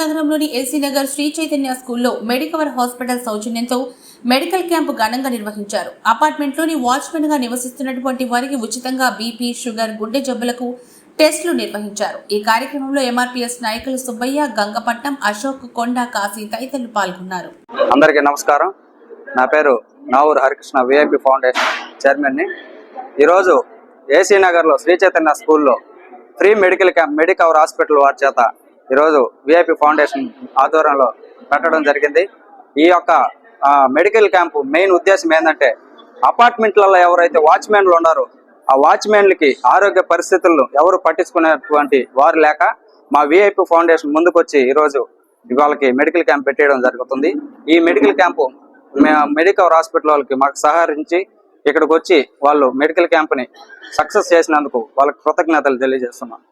నగరంలోని ఎల్సీ నగర్ శ్రీ చైతన్య స్కూల్లో Medicover hospital సౌజన్యంతో మెడికల్ క్యాంపు ఘనంగా నిర్వహించారు. అపార్ట్మెంట్లోని వాచ్మెన్గా నివసిస్తున్నటువంటి వారికి ఉచితంగా బీపీ షుగర్ గుండె జబ్బులకు టెస్టులు నిర్వహించారు. ఈ కార్యక్రమంలో ఎంఆర్పీఎస్ నాయకులు సుబ్బయ్య గంగపట్నం అశోక్ కొండ కాశీ తదితరులు పాల్గొన్నారు. అందరికీ నమస్కారం. నా పేరు నావూరు హరికృష్ణ విఐపి ఫౌండేషన్ చైర్మన్ని. ఈరోజు ఏసీ నగర్లో శ్రీ చైతన్య స్కూల్లో free medical camp Medicover hospital వారి చేత ఈరోజు విఐపి ఫౌండేషన్ ఆధ్వర్యంలో పెట్టడం జరిగింది. ఈ యొక్క మెడికల్ క్యాంపు మెయిన్ ఉద్దేశం ఏంటంటే అపార్ట్మెంట్లలో ఎవరైతే వాచ్మెన్లు ఉన్నారో ఆ వాచ్మెన్లకి ఆరోగ్య పరిస్థితులను ఎవరు పట్టించుకునేటువంటి వారు లేక మా విఐపి ఫౌండేషన్ ముందుకొచ్చి ఈరోజు వాళ్ళకి మెడికల్ క్యాంప్ పెట్టేయడం జరుగుతుంది. ఈ మెడికల్ క్యాంపు మెడికవర్ హాస్పిటల్ వాళ్ళకి మాకు సహకరించి ఇక్కడికి వచ్చి వాళ్ళు మెడికల్ క్యాంప్ని సక్సెస్ చేసినందుకు వాళ్ళకి కృతజ్ఞతలు తెలియజేస్తున్నాను